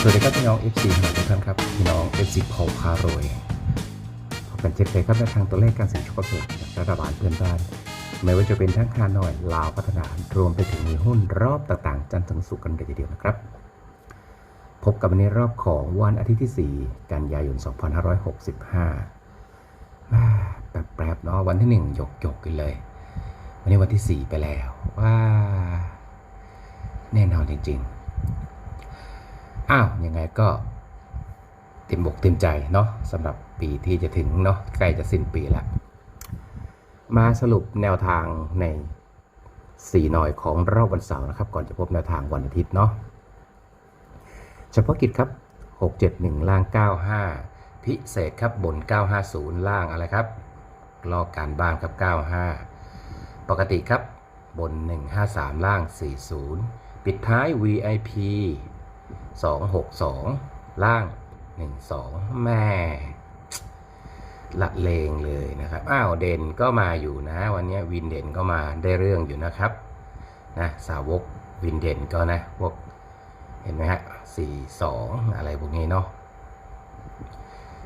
สวัสดีครับพี่น้อง FC ทุกท่านครับพี่น้อง FC เผ่าพารวยพบกันเช่นเคยครับในทางตัวเลขการเสี่ยงโชคลาภจากรัฐบาลเพื่อนบ้านไม่ว่าจะเป็นทั้งคาหน่อยลาวพัฒนารวมไปถึงมีหุ้นรอบต่างๆ จันทร์ถึงสุกร์กันเลยทีเดียวนะครับ พบกับวันนี้รอบของวันอาทิตย์ที่ 4 กันยายน 2565มาแป๊บๆเนาะวันที่ 1 หยกๆกันเลย วันนี้วันที่ 4 ไปแล้วว้าแน่นอนจริงๆ อ้าวยังไงก็เต็มบกเต็มใจเนาะสำหรับปีที่จะถึงเนาะใกล้จะสิ้นปีแล้ว มาสรุปแนวทางใน4หน่อยของรอบวันเสาร์นะครับ ก่อนจะพบแนวทางวันอาทิตย์เนาะเฉพาะกิจครับ 671 ล่าง 95 พิเศษครับบน 950 ล่างอะไรครับลอกการบ้านครับ 95 ปกติครับบน 153 ล่าง 40 ปิดท้าย VIP 262 ล่าง 12 แม่ละเลงเลยนะครับ อ้าวเด่นก็มาอยู่นะ วันนี้วินเด่นก็มาได้เรื่องอยู่นะครับนะสาวกวินเด่นก็นะพวกเห็นไหมฮะสี่สองอะไรพวกนี้เนาะ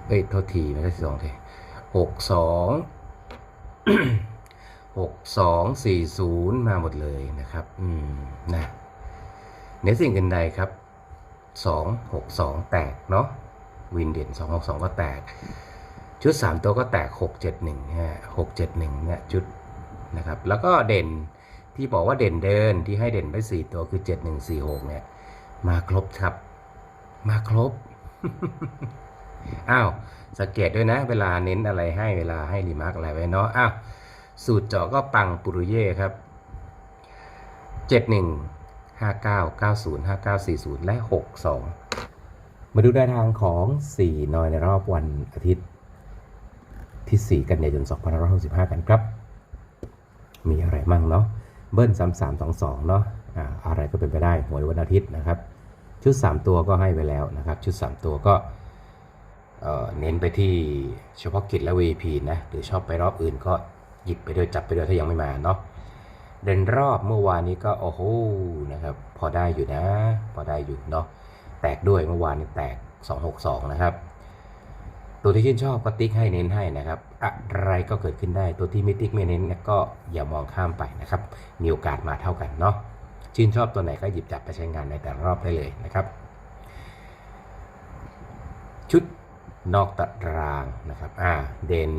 เอ้ยโทษทีไม่ใช่สี่สองทีหกสองหกสองสี่ศูนย์มาหมดเลยนะครับ อืมนะเนื้อสิ่งอื่นใดครับ สองหกสองแตกเนาะวินเด่นสองหกสองก็แตก ชุด 3 ตัวก็แตก 6 7 1ฮะ6 7 1เนี่ยชุดนะครับแล้วก็เด่นที่บอกว่าเด่นเดินที่ให้เด่นไป 4 ตัวคือ 7 1 4 6 เนี่ย มาครบครับ มาครบอ้าวสังเกตด้วยนะ เวลาเน้นอะไรให้เวลาให้รีมาร์กอะไรไว้เนาะอ้าวสูตรเจาะก็ปังปุรุเย่ครับ 71 59 90 59 40 และ 62 มาดูแนวทางของ 4 นอยในรอบวันอาทิตย์ที่ 4 กันยายน2565 กันครับ มีอะไรมั่งเนาะ เบิ้ล 3322 เนาะอ่าอะไรก็เป็นไปได้หวยวันอาทิตย์นะครับ ชุด 3 ตัวก็ให้ไปแล้วนะครับ ชุด 3 ตัวก็เอ่อเน้นไปที่เฉพาะกิจและ VP นะ หรือชอบไปรอบอื่นก็หยิบไปด้วยจับไปด้วยถ้ายังไม่มาเนาะ เด่นรอบเมื่อวานนี้ก็โอ้โหนะครับ พอได้อยู่นะ พอได้อยู่เนาะแตกด้วยเมื่อวานนี้แตก 262 นะครับ ตัวที่ชื่นชอบก็ติ๊กให้เน้นให้นะครับ อะไรก็เกิดขึ้นได้ตัวที่ไม่ติ๊กไม่เน้นก็อย่ามองข้ามไปนะครับ มีโอกาสมาเท่ากันเนาะชื่นชอบตัวไหนก็หยิบจับไปใช้งานในแต่รอบได้เลยนะครับ ชุดนอกตารางนะครับอ่าเด่น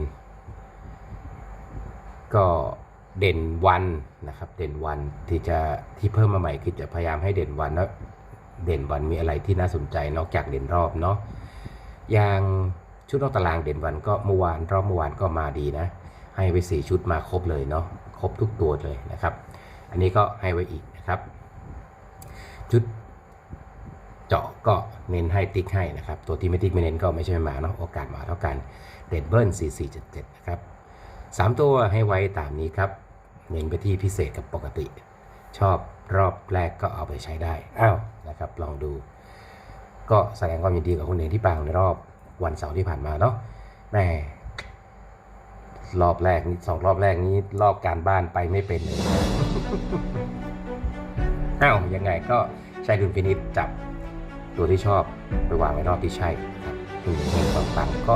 ก็ เด่นวันนะครับ เด่นวันที่จะที่เพิ่มมาใหม่คือจะพยายามให้เด่นวันแล้วเด่นวันมีอะไรที่น่าสนใจนอกจากเด่นรอบเนาะอย่างชุดนอกตารางเด่นวันก็เมื่อวานรอบเมื่อวานก็มาดีนะ ให้ไว้สี่ชุดมาครบเลยเนาะครบทุกตัวเลยนะครับ อันนี้ก็ให้ไว้อีกนะครับ ชุดเจาะก็เน้นให้ติ๊กให้นะครับ ตัวที่ไม่ติ๊กไม่เน้นก็ไม่ใช่ไม่มาเนาะโอกาสมาเท่ากันเด่นเบิ้ล4477นะครับสามตัวให้ไว้ตามนี้ครับ เน้นไปที่พิเศษกับปกติ ชอบรอบแรกก็เอาไปใช้ได้ อ้าวนะครับ ลองดู ก็แสดงความยินดีกับคุณเองที่ปังในรอบวันเสาร์ที่ผ่านมาเนาะแม่รอบแรกนี้สองรอบแรกนี้รอบการบ้านไปไม่เป็นเลยอ้าวยังไงก็ใช้ดุลพินิจจับตัวที่ชอบไปวางไว้รอบที่ใช่ครับคุณเองปังๆก็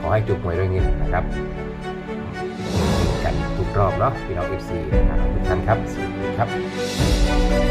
ขอให้จุกหวยด้วยเงินนะครับกัน ทุกรอบเนาะพี่น้องเอฟซีนะครับทุกท่านครับสวัสดีครับ